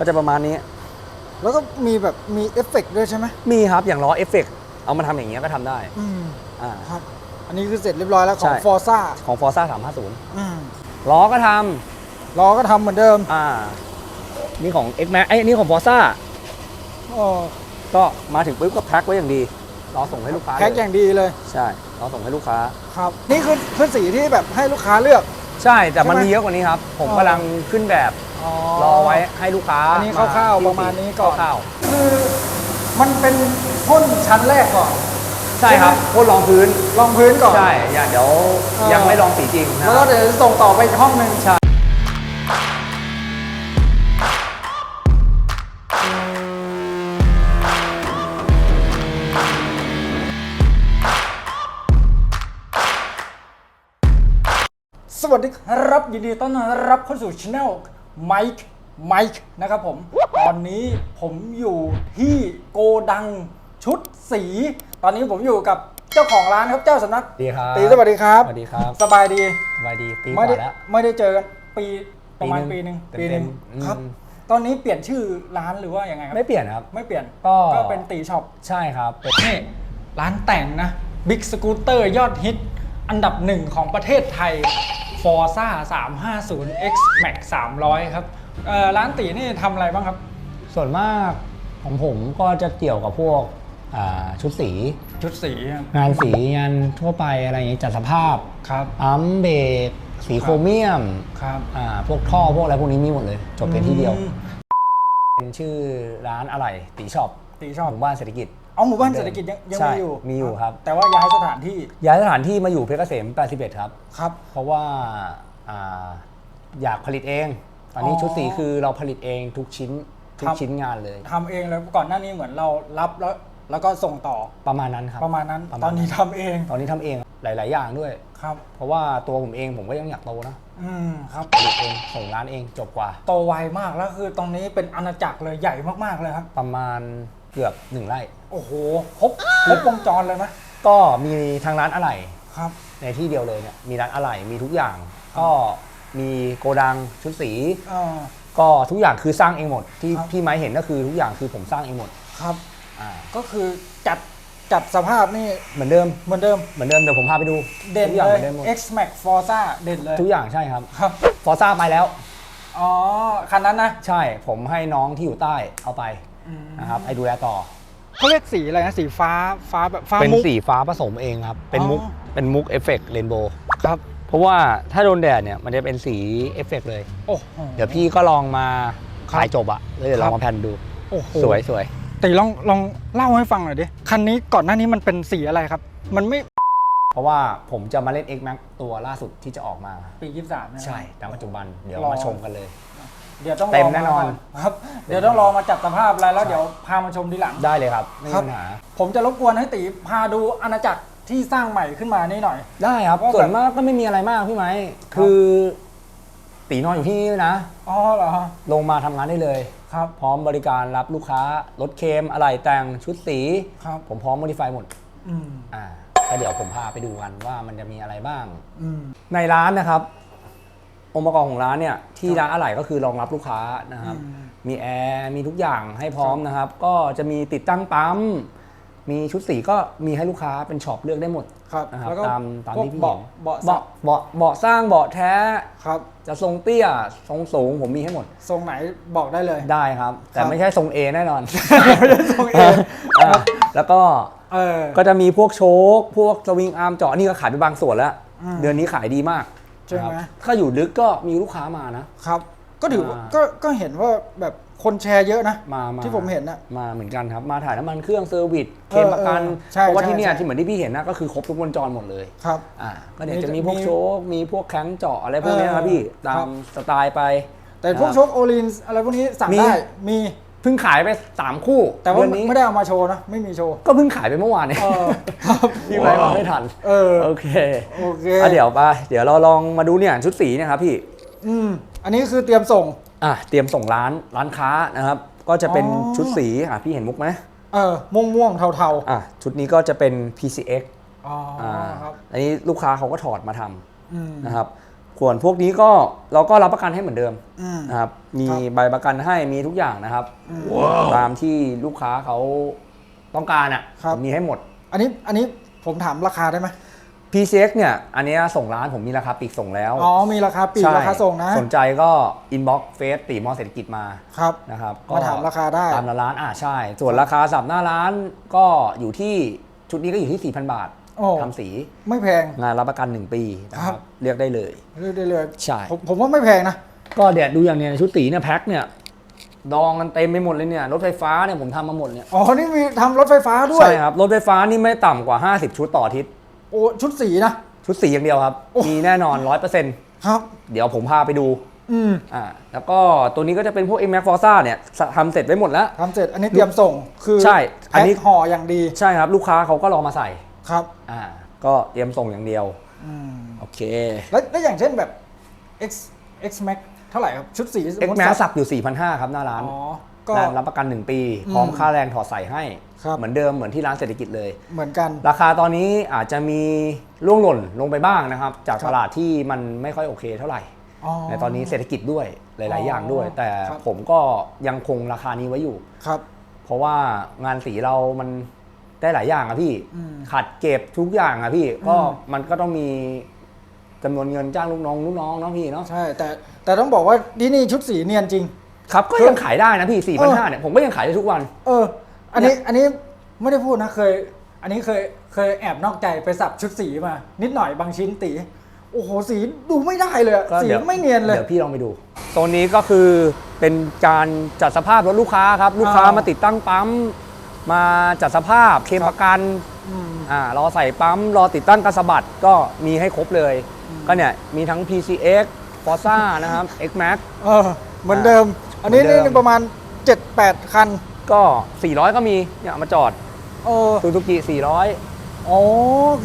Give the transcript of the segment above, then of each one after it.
ก็จะประมาณนี้ แล้วก็มีแบบมีเอฟเฟกต์ด้วยใช่ไหมมีครับอย่างล้อเอฟเฟกเอามาทำอย่างเงี้ยก็ทำได้อืมอ่า ครับ อันนี้คือเสร็จเรียบร้อยแล้วขใช่องฟอร์ซ่าของ Forza 350อืมล้อก็ทล้อก็ทำเหมือนเดิมำอ่านี่ของ X Max ไอ้ยนี่ของ Forza อ๋อก็มาถึงปุ๊บก็แพ็คไว้อย่างดีรอส่งให้ลูกค้าแพ็คเลอย่างดีเลยใช่รอส่งให้ลูกค้า ครับ นี่คือคือสีที่แบบให้ลูกค้าเลือก ใช่แต่มันใช่ไหมมีเยอะกว่านี้ครับ ผมอ๋อ กำลังขึ้นแบบ รอไว้ให้ลูกค้าอันนี้คร่าวๆประมาณนี้ก่อนคร่าวคือมันเป็นพ่นชั้นแรกก่อน ๆใช่ครับพ่นรองพื้นรองพื้นก่อน ใช่อย่าเดี๋ยวเออ ยังไม่ลองสีจริงนะแล้วก็เดี๋ยวส่งต่อไปอีกห้องหนึ่งใช่สวัสดีครับยินดีต้อนรับเข้าสู่ช anel Mike Mike นะครับผม ตอนนี้ผมอยู่ที่โกดังชุดสี ตอนนี้ผมอยู่กับเจ้าของร้านครับเจ้าสำนักดีครับตีสวัสดีครับ สวัสดีครับสบายดีสบายดีปีกไม่ได้ว่าแล้ว ไม่ได้เจอกันปีประมาณปีปีหหนึ่นึ่งงปีหนึ่งเต็มๆครับ อืม ตอนนี้เปลี่ยนชื่อร้านหรือว่ายังไงครับไม่เปลี่ยนครับ ไม่เปลี่ยนก็ ก็เป็นตีช็อป ใช่ครับเป็น นี่ร้านแต่งนะบิ๊กสกูตเตอร์ยอดฮิต อันดับหนึ่งของประเทศไทย Forza 350 X Max 300 ครับเอ่อร้านตีนี่ทำอะไรบ้างครับ ส่วนมากของผมก็จะเกี่ยวกับพวกอ่าชุดสี ชุดสีครับงานสีงานทั่วไปอะไรอย่างงี้จัดสภาพครับอัมเบรกสีโครเมียมครับอ่าพวกท่อพวกอะไรพวกนี้มีหมดเลย จบในที่เดียวอืมเป็นชื่อร้านอะไรตีช็อปตีชอบหมู่บ้านเศรษฐกิจ เอาหมู่บ้านเศรษฐกิจยังยังใช่มีอยู่มีอยู่ครับ แต่ว่าย้ายสถานที่ย้ายสถานที่มาอยู่เพชรเกษม 81 ครับ ครับ เพราะว่าอ่าอยากผลิตเอง ตอนนี้อ๋อชุดสีคือเราผลิตเองทุกชิ้นทุกครับ ชิ้นงานเลย ทำเองเลยก่อนหน้านี้เหมือนเรารับแล้วแล้วก็ส่งต่อประมาณนั้นครับประมาณนั้นประมาณตอนนี้ทำเองตอนนี้ทำเองหลาย ๆ อย่างด้วย ครับ เพราะว่าตัวผมเองผมก็ยังอยากโตนะอืมครับ ผลิตเองส่งร้านเองจบกว่า โตไวมากแล้วคือตรงนี้เป็นอาณาจักรเลยใหญ่มากๆเลยครับ ประมาณ เกือบหนึ่งไร่ โอ้โหครบครบวงจรเลยไหมก็มีทางร้านอะไหล่ครับ ในที่เดียวเลยเนี่ยมีร้านอะไหล่มีทุกอย่าง ก็มีโกดังชุดสีเออก็ทุกอย่างคือสร้างเองหมด ที่ครับ พี่ไม้เห็นก็คือทุกอย่างคือผมสร้างเองหมดครับ อ่าก็คือจัดจัดสภาพนี่เหมือนเดิมเหมือนเดิม เหมือนเดิมเดี๋ยวผมพาไปดูเด่นทุกอย่างเลเหมืย อนเดิมหมด X Max Forza เด่นเลยทุกอย่างใช่ครับครับ ฟอร์ซ่าไปแล้ว อ๋อ คันนั้นนะ ใช่ผมให้น้องที่อยู่ใต้เอาไป นะครับให้ดูแลต่อเขาเรียกสีอะไรนะสีฟ้าฟ้าแบบฟ้าเป็นมุก สีฟ้าผสมเองครับ เป็นมุกอ๋อ เป็นมุกเอฟเฟกต์เรนโบว์ครับเพราะว่าถ้าโดนแดดเนี่ยมันจะเป็นสีเอฟเฟกต์เลย โอ้โห เดี๋ยวพี่ก็ลองมาขายจบอะแล้วเดี๋ยวลองมาแผ่นดูโอ้โหสวยสวยแต่ลองลองเล่าให้ฟังหน่อยดิคันนี้ก่อนหน้านี้มันเป็นสีอะไรครับ มันไม่เพราะว่าผมจะมาเล่น X Max ตัวล่าสุดที่จะออกมา ปี 23นะใช่ณปัจจุบันเดี๋ยวรอ มาชมกันเลย เดี๋ยวต้องเต็มรอแน่นอนมาครับ เดี๋ยวต้องรอมาจัดสภาพอะไรแล้วเดี๋ยวพามาชมทีหลัง ได้เลยครับไม่มีครับปัญหา ผมจะรบกวนให้ตีพาดูอาณาจักรที่สร้างใหม่ขึ้นมานี่หน่อย ได้ครับว่าแบบ ส่วนมากก็ไม่มีอะไรมากพี่ไม้คือตีนอนอยู่ที่นี่นะ อ๋อเหรอลงมาทำงานได้เลย ครับ พร้อมบริการรับลูกค้ารถเคมอะไหล่แต่งชุดสี ครับ ผมพร้อมโมดิฟายหมดอืมอ่าก็เดี๋ยวผมพาไปดูกันว่ามันจะมีอะไรบ้าง อืมในร้านนะครับ องค์ประกอบของร้านเนี่ยที่ร้านอะไหล่ก็คือรองรับลูกค้านะครับอืมมีแอร์มีทุกอย่างให้พร้อมนะครับ ก็จะมีติดตั้งปั๊มมีชุดสีก็มีให้ลูกค้าเป็นช็อปเลือกได้หมดครับนะครับแล้วก็ตามตามพวกที่พี่เบาะเห็นเบาะเบาะเบาะเบาะสร้างเบาะแท้ ครับ จะทรงเตี้ยทรงสูงผมมีให้หมดทรงไหนบอกได้เลย ได้ครับ แต่ครับ ไม่ใช่ทรง A แน่นอน ไม่ใช่ทรง A อ่าแล้วก็เออ ก็จะมีพวกโชค พวกสวิงอาร์มเจาะนี่ก็ขายไปบางส่วนแล้ว อืม เดือนนี้ขายดีมาก ใช่ไหมนะครับถ้าอยู่ลึกก็มีลูกค้ามานะครับ ก็ถือว่าอ่าก็ก็เห็นว่าแบบคนแชร์เยอะนะมามาที่ผมเห็นนะมาเหมือนกันครับ มาถ่ายน้ำมันเครื่องเซอร์วิสเคเออมประกันเออใช่เพราะว่าใช่ที่เนี่ยใช่ที่เหมือนที่พี่เห็นนะก็คือครบทุกวงจรหมดเลยครับอ่าก็เนี่ยมีจะมีพวกมีโชคมีพวกแข้งเจาะอะไรพวกเนี้ยครับเออพี่คตารัมบสไตล์ไป แต่พวกนะครับโชคโอลินอะไรพวกนี้สั่งมีได้มี เพิ่งขายไปสามคู่แต่ว่าเดือนนี้ไม่ได้เอามาโชว์นะ ไม่มีโชว์ ก็เพิ่งขายไปเมื่อวานเนี่ยเออครับพี่ไว้มาไม่ทันเออ โอเคโอเค อะเดี๋ยวไปเดี๋ยวเราลองมาดูเนี่ยชุดสีเนะครับพี่อืมอันนี้คือเตรียมส่ง อะเตรียมส่งร้านร้านค้านะครับ ก็จะเป็นอ๋อ ชุดสีอะพี่เห็นมุกไหมเออม่วงม่วงๆเทาอะชุดนี้ก็จะเป็น PCX ๆอ๋อออ่าครับอันนี้ลูกค้าเขาก็ถอดมาทำอืมนะครับ ส่วนพวกนี้ก็เราก็รับประกันให้เหมือนเดิมอืม นะครับ มีครับใบประกันให้มีทุกอย่างนะครับ ตามที่ลูกค้าเขาต้องการอะครับ ผมมีให้หมด อันนี้อันนี้ผมถามราคาได้ไหม PCX เนี่ยอันเนี้ยส่งร้านผมมีราคาปลีกส่งแล้วอ๋อมีราคาปลีกใช่ราคาส่งนะ สนใจก็อินบ็อกเฟซตีมอเศรษฐกิจมาครับ นะครับมาถามราคาได้ ตามร้านอ่าใช่ ส่วนราคาสับหน้าร้านก็อยู่ที่ชุดนี้ก็อยู่ที่ 4,000 บาท โอ้ ทำสี ไม่แพง งานรับประกัน 1 ปีนะคครัรับ บ เรียกได้เลย เรื่อยๆเลยใช่ ผมผมว่าไม่แพงนะ ก็เดี๋ยวดูอย่างเนี้ยชุดสีเนี่ยแพ็คเนี่ยดองกันเต็มไปหมดเลยเนี่ยรถไฟฟ้าเนี่ยผมทำมาหมดเนี่ยอ๋อ นี่มีทำรถไฟฟ้าด้วย ใช่ครับรถไฟฟ้านี่ไม่ต่ำกว่า 50 ชุดต่ออาทิตย์โอ้ ชุดสีนะ ชุดสีอย่างเดียวครับ โอ้ มีแน่นอน 100%ครับ เดี๋ยวผมพาไปดูอืมอ่าแล้วก็ตัวนี้ก็จะเป็นพวก M Max Forza เนี่ยทำเสร็จไว้หมดแล้ว ทำเสร็จ อันนี้เตรียมส่ง คือใช่อันนี้ แพ็คห่ออย่างดี ใช่ครับ ลูกค้าเขาก็รอมาใส่ ครับอ่าก็เตรียมส่งอย่างเดียวอืมโอเคแล้วแล้วอย่างเช่นแบบ X X Max เท่าไหร่ครับ ชุดสีสม X มุติ Max สัสับอยู่ 4,500 ครับหน้าร้านอ๋อก็ ร้านรับประกัน 1 ปี พร้อมอืมค่าแรงถอดใส่ให้ ครับ เหมือนเดิมเหมือนที่ร้านเศรษฐกิจเลย เหมือนกัน ราคาตอนนี้อาจจะมีร่วงหล่นลงไปบ้างนะครับ จากครับ ตลาดที่มันไม่ค่อยโอเคเท่าไหร่อ๋อในตอนนี้เศรษฐกิจด้วยหลายอ๋อๆอย่างด้วย แต่ครับ ผมก็ยังคงราคานี้ไว้อยู่ ครับ เพราะว่างานสีเรามัน ได้หลายอย่างอะพี่ อืม ขัดเก็บทุกอย่างอะพี่ ก็อืมมันก็ต้องมีจำนวนเงินจ้างลูกน้องลูกน้องเนาะพี่เนาะ ใช่ แต่แต่ต้องบอกว่าที่นี่ชุดสีเนียนจริง ครับ ก็คือยังขายได้นะพี่4 5 0 0เนี่ยผมก็ยังขายได้ทุกวัน เออ อันนี้อันนี้ไม่ได้พูดนะเคย อันนี้เคยเคยแอบนอกใจไปสับชุดสีมา นิดหน่อยบางชิ้นตีโอ้โหสีดูไม่ได้เลยอะก็สีดี๋วไม่เนียนเลย เดี๋ยวพี่ลองไปดูโซนนี้ก็คือเป็นการจัดสภาพรถลูกค้าครับ ลูกค้าอ่ามมาติดตั้งปั๊ม มาจัดสภาพเคลมครับประกันอืมอ่ารอใส่ปั๊ม รอติดตั้งกระสะบัดก็มีให้ครบเลย ก็เนี่ยมีทั้ง PCX Forza นะครับ X Max เออเหมือนเดิม อันนี้เหมือนเดินี่มประมาณ 7-8 คัน ก็ 400 ก็มีเนี่ยเอามาจอดเออซูซูกิ400 อ๋อ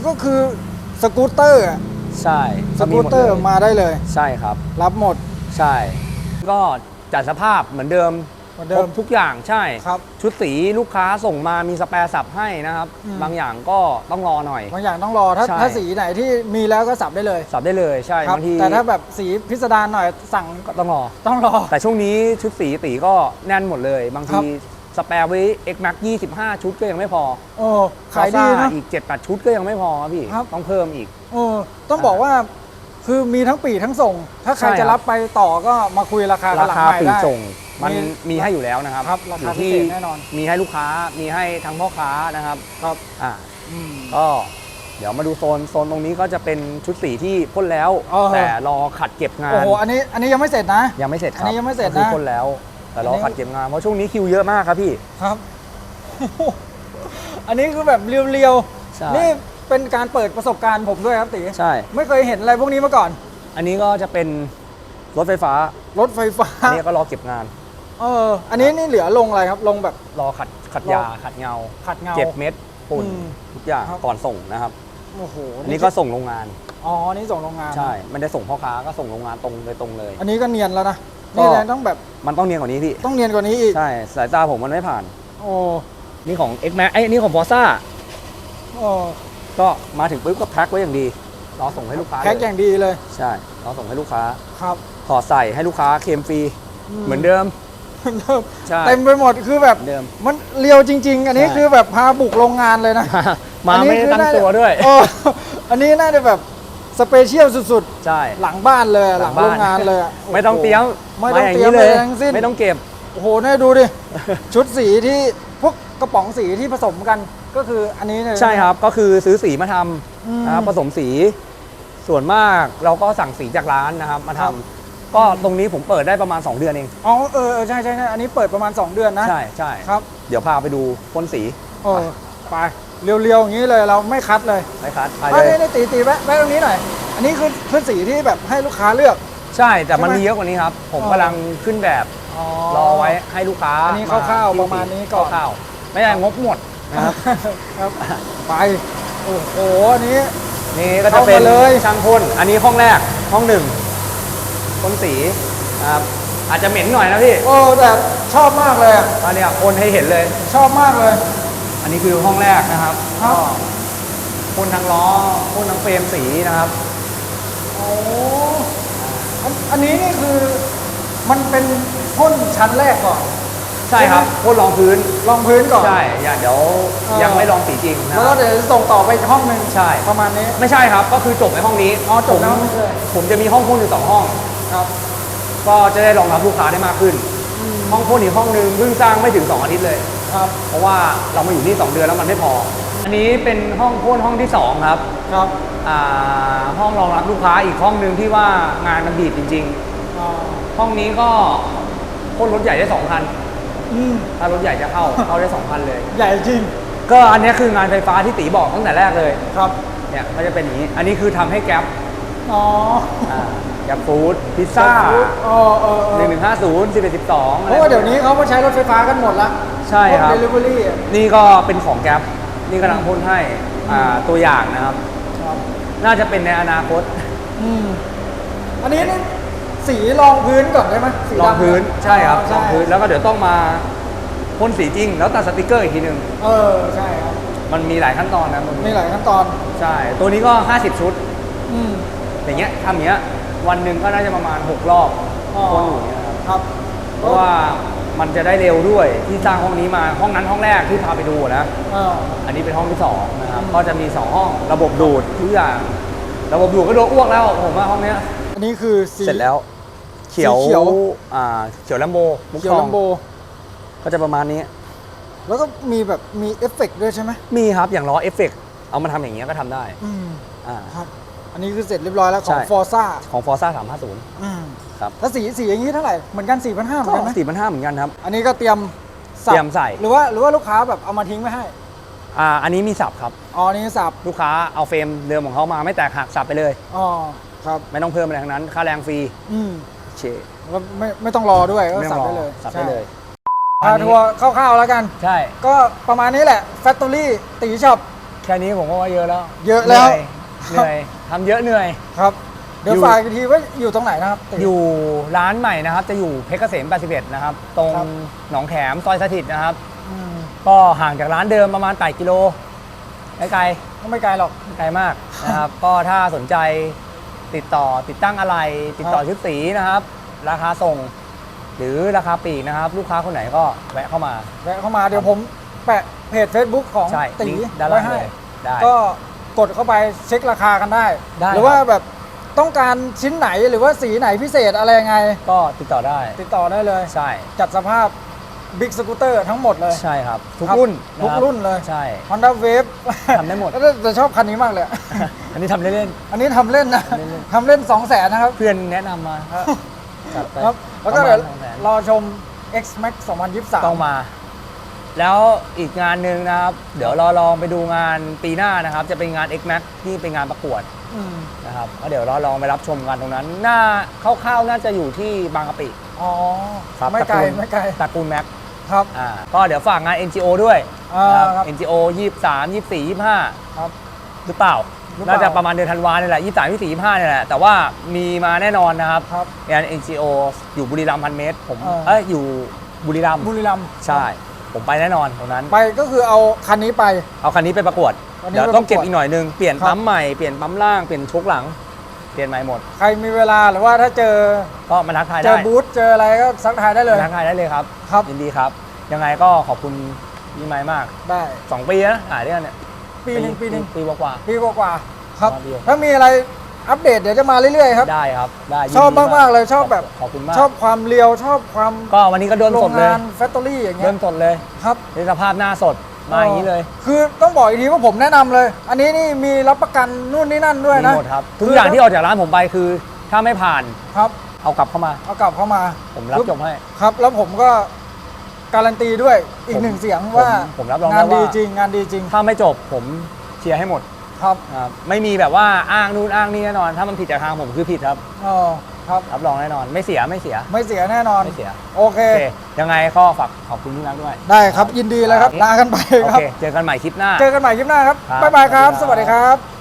ก็คือสกูตเตอร์อะใช่สกูตเตอร์หดลยมาได้เลย ใช่ครับ รับหมดใช่ ก็จัดสภาพเหมือนเดิม เหมือนเดิครม บทุกอย่างใช่ ครับ ชุดสีลูกค้าส่งมามีสแปรสับให้นะครับ อืม บางอย่างก็ต้องรอหน่อย บางอย่างต้องรอถ้าใช่ ถ้าสีไหนที่มีแล้วก็สับได้เลยสับได้เลยใช่ครับบางทีแต่ถ้าแบบสีพิสดารหน่อยสั่งก็ต้องรอ ต้องรอ แต่ช่วงนี้ชุดสีตีก็แน่นหมดเลย บางครัทีบ สแปรไว้ X Max 25 ชุดก็ยังไม่พอโอ้ขายดี Forza นะ อีก 7-8 ชุดก็ยังไม่พอครับพี่ ครับ ต้องเพิ่มอีก เออต้องบอกว่าคือมีทั้งปีทั้งส่ง ถ้าใครใช่ครับจะรับไปต่อก็มาคุยราคากันราหลังคาใหม่ปลีกได้ส่ง มันมีมีให้อยู่แล้วนะครับครับราคาอยู่ที่พิเศษแน่นอน มีให้ลูกค้ามีให้ทั้งพ่อค้านะครับครับอ่าอืม ก็เดี๋ยวมาดูโซนโซนตรงนี้ก็จะเป็นชุดสีที่พ่นแล้ว เออ แต่รอขัดเก็บงาโอ้นโหอันนี้อันนี้ยังไม่เสร็จนะ ยังไม่เสร็จครับอันนี้ยังไม่เสร็จนะก็คือพ่นแล้ว แต่รออันนี้ ขัดเก็บงานเพราะช่วงนี้คิวเยอะมากครับพี่ ครับ อันนี้คือแบบเรียวใช่ ๆนี่เป็นการเปิดประสบการณ์ผมด้วยครับตีใช่ ไม่เคยเห็นอะไรพวกนี้มาก่อน อันนี้ก็จะเป็นรถไฟฟ้ารถไฟฟ้า อันนี้ก็รอเก็บงาน เออ อันนี้นี่เหลือลงอะไรครับ ลงแบบ รอขัดขัดรอยาขัดเงาขัดเงา เก็บเม็ดฝุ่นอืมทุกอย่างครับ ก่อนส่งนะครับโอ้โหอันนี้ก็ส่งโรงงาน อ๋อนี่ส่งโรงงาน ใช่ไม่ได้ส่งพ่อค้าก็ส่งโรงงานตรงเลยตรงเลย อันนี้ก็เนียนแล้วนะ ก็ นี่แหละต้องแบบมันต้องเนียนกว่านี้พี่ ต้องเนียนกว่านี้อีก ใช่ สายตาผมมันไม่ผ่าน โอ้นี่ของ X Max ไอ้ยนี่ของ Forza โอ้ก็มาถึงปุ๊บก็แพ็คไว้อย่างดี รอส่งให้ลูกค้าแพ็คเลอยย่างดีเลย ใช่ รอส่งให้ลูกค้า ครับถอดใส่ให้ลูกค้าเคลมฟรี เหมือนเดิม เริ่มใช่เต็มไปหมดคือแบบเหมือนเดิมมันเลียวจริง ๆ อันนี้ใช่ คือแบบพาบุกโรงงานเลยนะมาอันนี้ไม่ได้คือตั้งน่าตัวด้วยโอ้อันนี้น่าจะแบบสเปเชียลสุดใช่ ๆ หลังบ้านเลยหหลัลังงบ้านโรงงานเลยะไม่ต้องโโห เตรียมไม่ต้องาย่าเตรียมนี้เลยอะไรทั้งสิ้น ไม่ต้องเก็บ โอ้โหนี่ดูดิ ชุดสีที่พวกกระป๋องสีที่ผสมกันก็คืออันนี้เลยใช่ครับ ก็คือซื้อสีมาทอืมำนะครับผสมสี ส่วนมากเราก็สั่งสีจากร้านนะครับ มาทำครับ ก็ตรงนี้ผมเปิดได้ประมาณ 2 เดือนเอง อ๋อเออเออใช่ใช่ใช่อันนี้เปิดประมาณ 2 เดือนนะใช่ใช่ครับเดี๋ยวพาไปดูพ่นสีเออไปเรียวๆอย่างนี้เลยเราไม่คัดเลยไปครับไปอันเลนี้ยนี่ตีตีแวะแวะตรงนี้หน่อยอันนี้คือคือสีที่แบบให้ลูกค้าเลือก ใช่แต่มันใช่ไหมมีเยอะกว่านี้ครับ ผมอ๋อกำลังขึ้นแบบรอไว้ให้ลูกค้าอันนี้คร่าวๆประมาณนี้ก่อนคร่าวๆไม่ได้งบหมดนะครับครับไปโอ้โหอันนี้นี่ก็จะเป็นเข้ามาเลยช่างพ่นอันนี้ห้องแรกห้องหนึ่ง พ่นสีนะครับอาจจะเหม็นหน่อยนะพี่โอ้แต่ชอบมากเลยอะอันเนี้ยพ่นให้เห็นเลย ชอบมากเลย อันนี้คือห้องแรกนะครับครับ ก็พ่นทั้งล้อพ่นทั้งเฟรมสีนะครับ โอ้อันอันนี้นี่คือมันเป็นพ่นชั้นแรกก่อนใช่ครับพ่นรองพื้นรองพื้นก่อน ใช่อย่าเดี๋ยวเออ ยังไม่ลองสีจริงนะแล้วก็เดี๋ยวส่งต่อไปอีกห้องหนึ่งใช่ ประมาณนี้ ไม่ใช่ครับ ก็คือจบในห้องนี้อ๋อจบในผมห้องนี้เลย ผมจะมีห้องพ่นอยู่สองห้อง ครับ ก็จะได้รองรับลูกค้าได้มากขึ้น ห้องพ่นอีกห้องหนึงเพิ่งสร้างไม่ถึง 2 อาทิตย์เลยครับ เพราะว่าเรามาอยู่นี่ 2 เดือนแล้วมันไม่พอ อันนี้เป็นห้องพ่นห้องที่ 2 ครับครับอ่าห้องรองรับลูกค้าอีกห้องหนึ่งที่ว่างานมันบีบจริงอ่าๆห้องนี้ก็พ่นรถใหญ่ได้2คันอืมถ้ารถใหญ่จะเข้าเข้าได้2คันเลย ใหญ่จริง ก็อันนี้คืองานไฟฟ้าที่ตีบอกตั้งแต่แรกเลยครับเนี่ยก็จะเป็นอย่างนี้ อันนี้คือทำให้แก๊ปอ๋อ อ่าแก๊ปฟู้ดพิซซ่าเออเออเอหนึ่องหนึ่งห้าศูนย์สิบเอ็ดสิบสองเพราะว่าเดี๋ยวนี้เขาก็ใช้รถไฟฟ้ากันหมดละใช่ครับ เดลิเวอรี่นี่ก็เป็นของแก๊ปนี่กำลังพ่นให้อ่าตัวอย่างนะครับ ครับน่าจะเป็นในอนาคตอืมอันนี้นี่สีรองพื้นก่อนได้ไหมสีรองดำพื้นใช่ครับอ๋อรองพื้นแล้วก็เดี๋ยวต้องมาพ่นสีจริง แล้วตัดสติกเกอร์อีกทีหนึ่งเออใช่ครับมันมีหลายขั้นตอนนะมันมีหลายขั้นตอน ใช่ ตัวนี้ก็ 50 ชุด อืมอย่างเงี้ยทำอย่างเงี้ย วันหนึ่งก็น่าจะประมาณ 6 รอบอ๋อพ่นอยู่อย่างเงี้ยครับครับ เพราะว่ามันจะได้เร็วด้วยที่สร้างห้องนี้มาห้องนั้นห้องแรกที่พาไปดูนะเอออันนี้เป็นห้องที่สองนะครับ อืม ก็จะมี 2 ห้องระบบดูดทุกอย่างระบบดูดก็โดนอ้วกแล้ว ผมว่าห้องเนี้ยอันนี้คือสี เสร็จแล้ว เขียวสีเขียว อ่าเขียวแลมโบมุกเขียทวอลังมโบ ก็จะประมาณนี้ แล้วก็มีแบบมีเอฟเฟกต์ด้วยใช่ไหมมีครับอย่างล้อเอฟเฟกเอามาทำอย่างเงี้ยก็ทำได้อืม อ่าครับ อันนี้คือเสร็จเรียบร้อยแล้วขใช่ องฟอร์ซ่าของ Forza 350อืมครับแล้วสีสีอย่างนี้เท่าไหร่ เหมือนกัน4 5 0 0เหมือนกันไหมสี่พันห้าเหมือนกันครับ อันนี้ก็เตรียมสับเตรียมใส่ หรือว่าหรือว่าลูกค้าแบบเอามาทิ้งไว้ให้ อ่าอันนี้มีสับครับ อ๋ออันนี้สับ ลูกค้าเอาเฟรมเดิมของเขามาไม่แตกหักสับไปเลย อ๋อ ครับ ไม่ต้องเพิ่มอะไรทั้งนั้น ค่าแรงฟรีอืมเชแล้วไม่ไม่ต้องรอด้วยก็ไม่ต้สัอบงรอได้เลยสับได้เลยพาทัวร์คร่าวๆแล้วกัน ใช่ ก็ประมาณนี้แหละ Factory ตีช็อป แค่นี้ผมก็ว่าเยอะแล้วเยอะแล้ว เหนื่อยเหนื่อย ทำเยอะเหนื่อย ครับ เดี๋ยวอยู่ ฝากอีกทีว่าอยู่ตรงไหนนะครับตีอยู่ร้านใหม่นะครับ จะอยู่เพชรเกษม81นะครับ ตรงครับ หนองแขมซอยสถิตนะครับ อืมก็ห่างจากร้านเดิมประมาณ8กิโลไม่ไกลก็ไม่ไกลหรอก ไม่ไกลมากนะครับ ก็ถ้าสนใจติดต่อติดตั้งอะไร ติดต่อครับ ชุดสีนะครับ ราคาส่ง หรือราคาปลีกนะครับ ลูกค้าคนไหนก็แวะเข้ามา แวะเข้ามาเดี๋ยวผมแปะเพจ Facebook ของใช่ตีลิงก์ด้านไว้ล่างให้เลยได้ ก็ กดเข้าไปเช็คราคากันได้ ได้หรือว่าแบบต้องการชิ้นไหนหรือว่าสีไหนพิเศษอะไรยังไง ก็ติดต่อได้ ติดต่อได้เลย ใช่ จัดสภาพบิ๊กสกูตเตอร์ทั้งหมดเลย ใช่ครับ ทุกครับรุ่นทุกะคบรุ่นเลย ใช่ Honda Wave ทำได้หมดแล้วแต่ชอบคันนี้มากเลย อันนี้ทำเล่น อันนี้ทำเล่นนะเล่น ทำเล่น2 0 0แสนนะครับ ๆเพื่อนแนะนำมา จัดไปครับ แล้วก็ประเดี๋ยวมาณ200,000รอชม X Max 2023 ต้องมา แล้วอีกงานหนึ่งนะครับ เดี๋ยวรอลองไปดูงานปีหน้านะครับ จะเป็นงาน X Max ที่เป็นงานประกวดอืมนะครับก็เดี๋ยวรอลองไปรับชมกันตรงนั้นหน้าคร่าวๆน่าจะอยู่ที่บางกะปิอ๋อครับไม่ไกลตระกูไม่ไกลตระกูลแม็กครับ อ่าก็เดี๋ยวฝากงาน NGO ด้วยอ่านะครับ ครับ NGO 23 24 25 ครับ หรือเปล่า หรือเปล่า น่าจะประมาณเดือนธันวาเนี่ยแหละ23 24 25เนี่ยแหละแต่ว่ามีมาแน่นอนนะครับครับ งาน NGO อยู่บุรีรัมย์พันเมตรผมเออ เอ้ยอยู่บุรีรัมย์บุรีรัมย์ใช่ ผมไปแน่นอนตรงนั้น ไปก็คือเอาคันนี้ไป เอาคันนี้ไปประกวด คันนี้เดี๋ยวไปต้องเก็บประกวดอีกหน่อยนึง เปลี่ยนครับ ปั๊มใหม่ เปลี่ยนปั๊มล่าง เปลี่ยนชกหลัง เปลี่ยนใหม่หมด ใครมีเวลาหรือว่าถ้าเจอก็มาทักทายเจได้อบูธเจออะไรก็สักทายได้เลย มาทักทายได้เลยครับ ครับ ยินดีครับ ยังไงก็ขอบคุณพี่ไม้มากได้2ปีนะถ่ายด้วยกันเนี่ยปีหนึ่งปีหนึ่งปีกว่า ปีกว่าๆครับประมาณเดียวถ้ามีอะไร อัปเดตเดี๋ยวจะมาเรื่อยๆครับๆได้ครับได้ยินชอบดีมากๆเลยชอบแบบ ขอบคุณมากชอบความเรียวชอบความก็วันนี้ก็เดินโรสงดเลยงานแฟคทอรี่อย่างเงี้เดิยนสดเลยครับในสภาพหน้าสดมาอย่างนี้เลยคือต้องบอกอีกทีว่าผมแนะนำเลย อันนี้นี่มีรับประกันนู่นนี่นั่นด้วยมีนะ หมดครับทุกอย่างที่ออกจากร้านผมไปคือ ถ้าไม่ผ่านครับ เอากลับเข้ามา เอากลับเข้ามาผมรับจบให้ ครับ แล้วผมก็การันตีด้วยอีกผมหนึ่งเสียงผมว่าผมรับรองงานได้ว่าดีจริงงานดีจริง ถ้าไม่จบผมเชียร์ให้หมด ครับครับไม่มีแบบว่าอ้างนู่นอ้างนี่แน่นอน ถ้ามันผิดจากทางผมคือผิดครับอ๋อครับ รับรองแน่นอน ไม่เสียไม่เสียไม่เสียแน่นอน ไม่เสียโอเค โอเคยังไงก็ฝากขอบคุณพี่นักด้วย ได้ครับยินดีเลยครับ ลากันไปโอครับ เค เจอกันใหม่คลิปหน้า เจอกันใหม่คลิปหน้าครับ ครับ บ๊ายบายครับสสวัวัสสดีดีคครัรับบ